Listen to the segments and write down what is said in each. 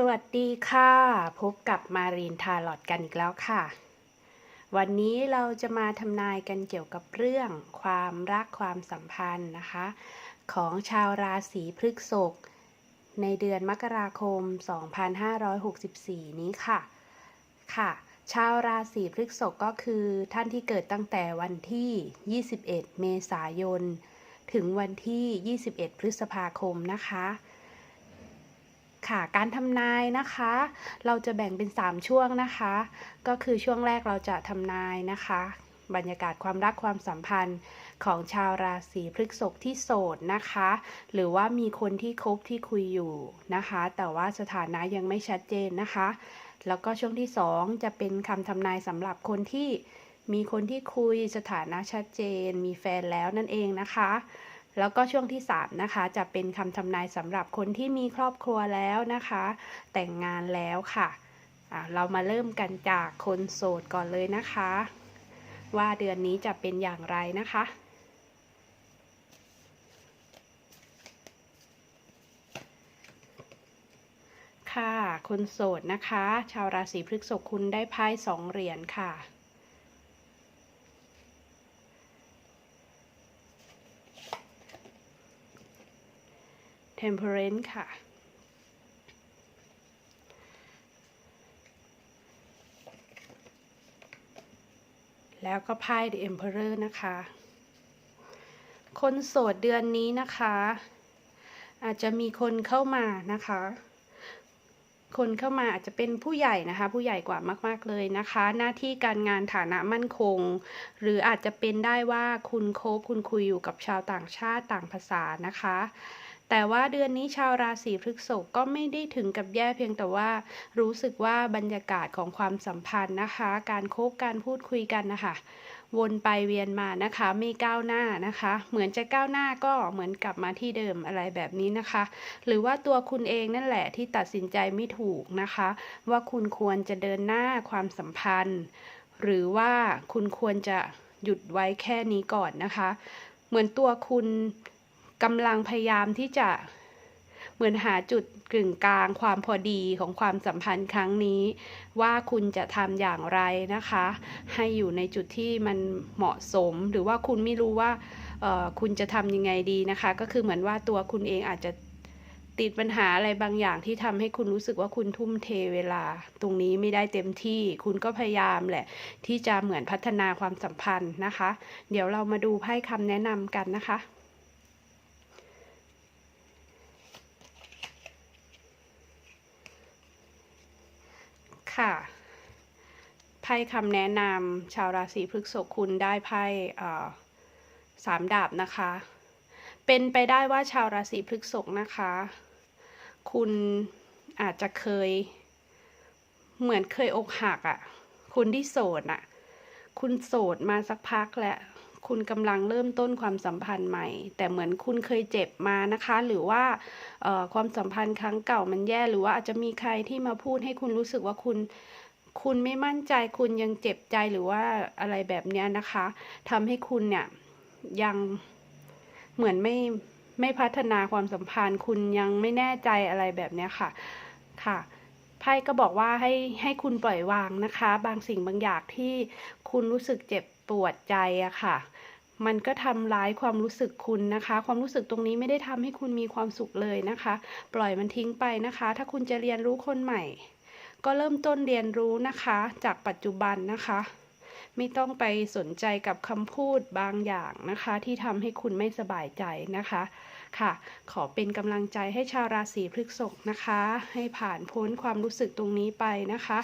สวัสดีค่ะ พบกับมารีนทาลอดกันอีกแล้วค่ะ วันนี้เราจะมาทำนายกันเกี่ยวกับเรื่อง ความรักความสัมพันธ์นะคะ ของชาวราศีพฤษภในเดือนมกราคม 2564 นี้ค่ะ ค่ะ ชาวราศีพฤษภก็คือท่านที่เกิดตั้งแต่วันที่ 21 เมษายน ถึงวันที่ 21 พฤษภาคมนะคะ ค่ะ การทำนายนะคะ เราจะแบ่งเป็น 3 ช่วงนะคะ ก็คือช่วงแรกเราจะทำนายนะคะ บรรยากาศความรักความสัมพันธ์ของชาวราศีพฤษภที่โสดนะคะ หรือว่ามีคนที่คบที่คุยอยู่นะคะ แต่ว่าสถานะยังไม่ชัดเจนนะคะ แล้วก็ช่วงที่ 2 จะเป็นคำทำนายสำหรับคนที่มีคนที่คุยสถานะชัดเจน มีแฟนแล้วนั่นเองนะคะ แล้วก็ช่วงที่ 3 นะคะ จะเป็นคำทำนายสำหรับคนที่มีครอบครัวแล้วนะคะ แต่งงานแล้วค่ะะเรามาเริ่มกันจากคนโสดก่อนเลยนะคะ ว่าเดือนนี้จะเป็นอย่างไรนะคะค่ะคนโสดนะคะ ชาวราศีพฤษภคุณได้ไพ่สองเหรียญค่ะ Temperance ค่ะ แล้วก็ไพ่ The Emperor นะคะ คนโสดเดือนนี้นะคะ อาจจะมีคนเข้ามานะคะ คนเข้ามาอาจจะเป็นผู้ใหญ่นะคะ ผู้ใหญ่กว่ามาก ๆ เลยนะคะ หน้าที่การงานฐานะมั่นคง หรืออาจจะเป็นได้ว่าคุณโคบคุณคุยอยู่กับชาวต่างชาติต่างภาษานะคะ แต่ว่าเดือนนี้ชาวราศีพฤษภก็ไม่ได้ถึงกับแย่เพียงแต่ว่ารู้สึกว่าบรรยากาศของความสัมพันธ์นะคะ การคบการพูดคุยกันนะคะวนไปเวียนมานะคะไม่ก้าวหน้านะคะ เหมือนจะก้าวหน้าก็เหมือนกลับมาที่เดิมอะไรแบบนี้นะคะ หรือว่าตัวคุณเองนั่นแหละที่ตัดสินใจไม่ถูกนะคะ ว่าคุณควรจะเดินหน้าความสัมพันธ์ หรือว่าคุณควรจะหยุดไว้แค่นี้ก่อนนะคะ เหมือนตัวคุณ กำลังพยายามที่จะเหมือนหาจุดกึ่งกลางความพอดีของความสัมพันธ์ครั้งนี้ ว่าคุณจะทำอย่างไรนะคะ ให้อยู่ในจุดที่มันเหมาะสม หรือว่าคุณไม่รู้ว่าคุณจะทำยังไงดีนะคะ ก็คือเหมือนว่าตัวคุณเองอาจจะติดปัญหาอะไรบางอย่างที่ทำให้คุณรู้สึกว่าคุณทุ่มเทเวลา ตรงนี้ไม่ได้เต็มที่ คุณก็พยายามแหละ ที่จะเหมือนพัฒนาความสัมพันธ์นะคะ เดี๋ยวเรามาดูไพ่คำแนะนำกันนะคะ ค่ะ ไพ่คำแนะนำชาวราศีพฤษภคุณได้ไพ่สามดาบนะคะ เป็นไปได้ว่าชาวราศีพฤษภนะคะ คุณอาจจะเคย เหมือนเคยอกหักอะ่ะ คุณที่โสดอะ่ะ คุณโสดมาสักพักแหละ คุณกำลังเริ่มต้นความสัมพันธ์ใหม่ แต่เหมือนคุณเคยเจ็บมานะคะ หรือว่าความสัมพันธ์ครั้งเก่ามันแย่หรือว่าอาจจะมีใครที่มาพูดให้คุณรู้สึกว่าคุณคุณไม่มั่นใจคุณยังเจ็บใจหรือว่าอะไรแบบนี้นะคะทำให้คุณเนี่ยยังเหมือนไม่ไม่พัฒนาความสัมพันธ์ คุณยังไม่แน่ใจอะไรแบบนี้ค่ะค่ะไพ่ก็บอกว่าให้ให้คุณปล่อยวางนะคะ บางสิ่งบางอย่างที่คุณรู้สึกเจ็บ ปวดใจอะค่ะ มันก็ทำร้ายความรู้สึกคุณนะคะ ความรู้สึกตรงนี้ไม่ได้ทำให้คุณมีความสุขเลยนะคะ ปล่อยมันทิ้งไปนะคะ ถ้าคุณจะเรียนรู้คนใหม่ ก็เริ่มต้นเรียนรู้นะคะ จากปัจจุบันนะคะ ไม่ต้องไปสนใจกับคำพูดบางอย่างนะคะ ที่ทำให้คุณไม่สบายใจนะคะค่ะ ขอเป็นกำลังใจให้ชาวราศีพฤษภนะคะ ให้ผ่านพ้นความรู้สึกตรงนี้ไปนะคะ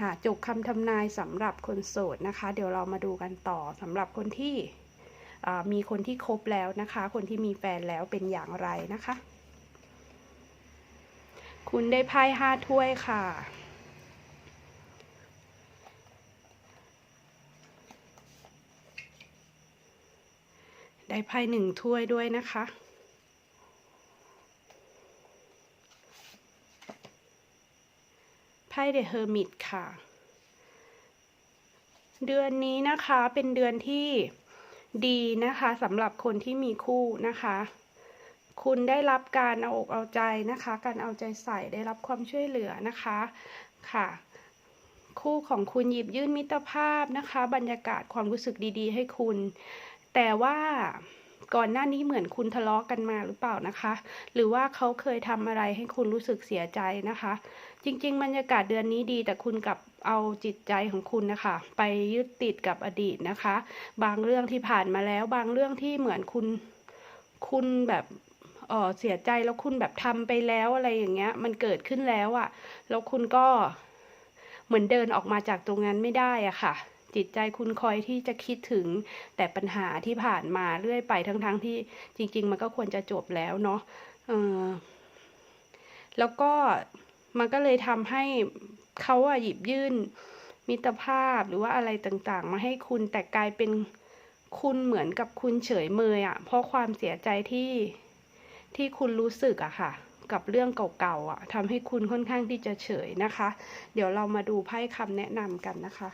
หาจบคำทำนายสำหรับคนโสดนะคะ เดี๋ยวเรามาดูกันต่อสำหรับคนที่มีคนที่คบแล้วนะคะ คนที่มีแฟนแล้วเป็นอย่างไรนะคะ คุณได้ไพ่ห้าถ้วยค่ะ ได้ไพ่หนึ่งถ้วยด้วยนะคะ ไพ่เดอะเฮอร์มิตค่ะ เดือนนี้นะคะเป็นเดือนที่ดีนะคะสำหรับคนที่มีคู่นะคะ คุณได้รับการเอาอกเอาใจนะคะ การเอาใจใส่ได้รับความช่วยเหลือนะคะค่ะ คู่ของคุณหยิบยื่นมิตรภาพนะคะ บรรยากาศความรู้สึกดี ๆ ให้คุณ แต่ว่า ก่อนหน้านี้เหมือนคุณทะเลาะกันมาหรือเปล่านะคะ หรือว่าเขาเคยทำอะไรให้คุณรู้สึกเสียใจนะคะ จริง ๆ บรรยากาศเดือนนี้ดีแต่คุณกลับเอาจิตใจของคุณนะคะ ไปยึดติดกับอดีตนะคะ บางเรื่องที่ผ่านมาแล้ว บางเรื่องที่เหมือนคุณคุณแบบเออเสียใจแล้วคุณแบบทำไปแล้วอะไรอย่างเงี้ย มันเกิดขึ้นแล้วอะ่ะ แล้วคุณก็เหมือนเดินออกมาจากตรงนั้นไม่ได้อะค่ะ จิตใจคุณคอยที่จะคิดถึงแต่ปัญหาที่ผ่านมาเรื่อยไปทั้งๆทที่จริง ๆ มันก็ควรจะจบแล้วเนาะแล้วก็มันก็เลยทำให้เขาอะหยิบยื่นมิตรภาพหรือว่าอะไรต่างๆ มาให้คุณแต่กลายเป็นคุณเหมือนกับคุณเฉยเมยอะเพราะความเสียใจที่ที่คุณรู้สึกอะค่ะ กับเรื่องเก่าๆอะทำให้คุณค่อนข้างที่จะเฉยนะคะ เดี๋ยวเรามาดูไพ่คำแนะนำกันนะคะ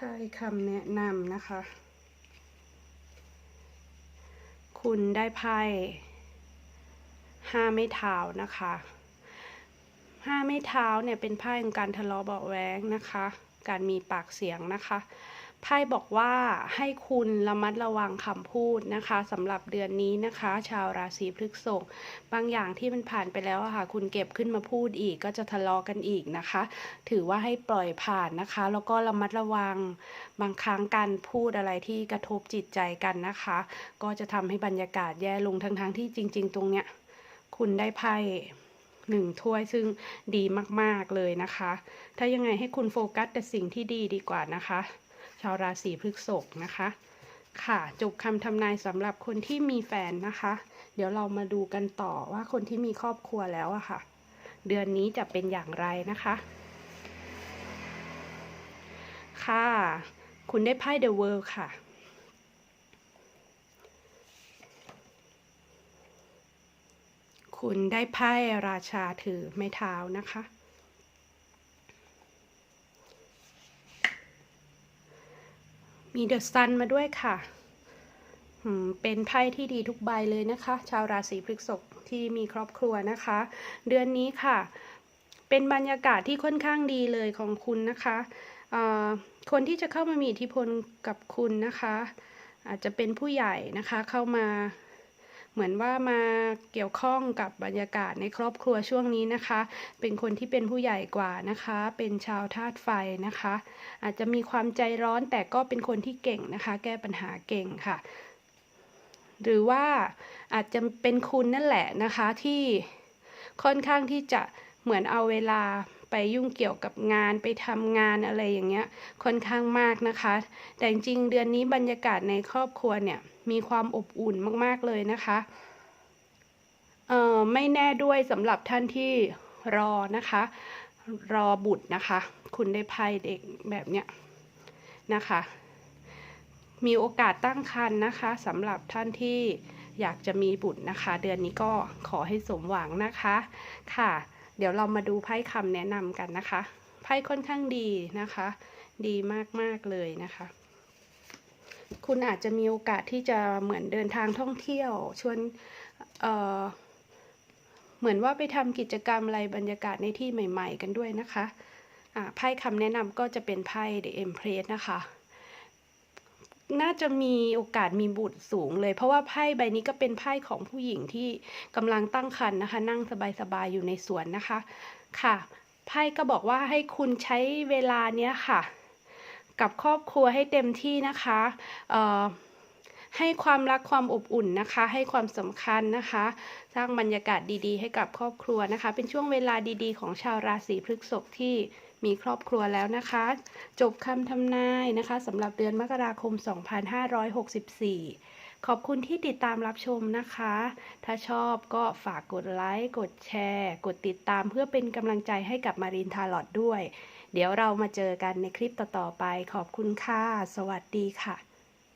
ไพ่คำแนะนำนะคะ คุณได้ไพ่ห้าไม่เท้านะคะห้าไม่เท้าเนี่ยเป็นไพ่ของการทะเลาะเบาะแว้งนะคะ การมีปากเสียงนะคะ ไพ่บอกว่าให้คุณระมัดระวังคำพูดนะคะสำหรับเดือนนี้นะคะ ชาวราศีพฤษภบางอย่างที่มันผ่านไปแล้วค่ะ คุณเก็บขึ้นมาพูดอีกก็จะทะเลาะกันอีกนะคะ ถือว่าให้ปล่อยผ่านนะคะ แล้วก็ระมัดระวังบางครั้งการพูดอะไรที่กระทบจิตใจกันนะคะ ก็จะทำให้บรรยากาศแย่ลงทั้งๆทที่จริง ๆ ตรงเนี้ยคุณได้ไพ่หนึ่งถ้วยซึ่งดีมากๆเลยนะคะ ถ้ายังไงให้คุณโฟกัสแต่สิ่งที่ดีดีกว่านะคะาวราศีพฤษภนะคะ ค่ะจบคำทำนายสำหรับคนที่มีแฟนนะคะ เดี๋ยวเรามาดูกันต่อว่าคนที่มีครอบครัวแล้วอะค่ะ เดือนนี้จะเป็นอย่างไรนะคะ ค่ะ คุณได้ไพ่ The World ค่ะคุณได้ไพ่ราชาถือไม้เท้านะคะ มีเดอะซันมาด้วยค่ะ เป็นไพ่ที่ดีทุกใบเลยนะคะ ชาวราศีพฤษภที่มีครอบครัวนะคะ เดือนนี้ค่ะ เป็นบรรยากาศที่ค่อนข้างดีเลยของคุณนะคะ คนที่จะเข้ามามีอิทธิพลกับคุณนะคะ อาจจะเป็นผู้ใหญ่นะคะเข้ามา เหมือนว่ามาเกี่ยวข้องกับบรรยากาศในครอบครัวช่วงนี้นะคะ เป็นคนที่เป็นผู้ใหญ่กว่านะคะ เป็นชาวธาตุไฟนะคะ อาจจะมีความใจร้อนแต่ก็เป็นคนที่เก่งนะคะ แก้ปัญหาเก่งค่ะ หรือว่าอาจจะเป็นคุณนั่นแหละนะคะที่ค่อนข้างที่จะเหมือนเอาเวลา ไปยุ่งเกี่ยวกับงานไปทำงานอะไรอย่างเงี้ยค่อนข้างมากนะคะ แต่จริงเดือนนี้บรรยากาศในครอบครัวเนี่ยมีความอบอุ่นมากๆเลยนะคะเอ่อไม่แน่ด้วยสำหรับท่านที่รอนะคะ รอบุตรนะคะ คุณได้ไพ่เด็กแบบเนี้ยนะคะ มีโอกาสตั้งครรภ์นะคะสำหรับท่านที่อยากจะมีบุตรนะคะ เดือนนี้ก็ขอให้สมหวังนะคะค่ะ เดี๋ยวเรามาดูไพ่คำแนะนำกันนะคะ ไพ่ค่อนข้างดีนะคะ ดีมากๆเลยนะคะ คุณอาจจะมีโอกาสที่จะเหมือนเดินทางท่องเที่ยว ชวนเอ่อเหมือนว่าไปทำกิจกรรมอะไรบรรยากาศในที่ใหม่ ๆ กันด้วยนะคะไพ่คำแนะนำก็จะเป็นไพ่ The Empress นะคะ น่าจะมีโอกาสมีบุตรสูงเลย เพราะว่าไพ่ใบนี้ก็เป็นไพ่ของผู้หญิงที่กำลังตั้งครรภ์นะคะ นั่งสบายๆอยู่ในสวนนะคะค่ะไพ่ก็บอกว่าให้คุณใช้เวลาเนี้ยค่ะ กับครอบครัวให้เต็มที่นะคะเอ่อให้ความรักความอบอุ่นนะคะ ให้ความสำคัญนะคะ สร้างบรรยากาศดีๆ ให้กับครอบครัวนะคะ เป็นช่วงเวลาดีๆ ของชาวราศีพฤษภที่ มีครอบครัวแล้วนะคะ จบคำทำนายนะคะสำหรับเดือนมกราคม 2564 ขอบคุณที่ติดตามรับชมนะคะ ถ้าชอบก็ฝากกดไลค์ กดแชร์ กดติดตามเพื่อเป็นกำลังใจให้กับมารินทาลอดด้วย เดี๋ยวเรามาเจอกันในคลิปต่อๆไป ขอบคุณค่ะ สวัสดีค่ะ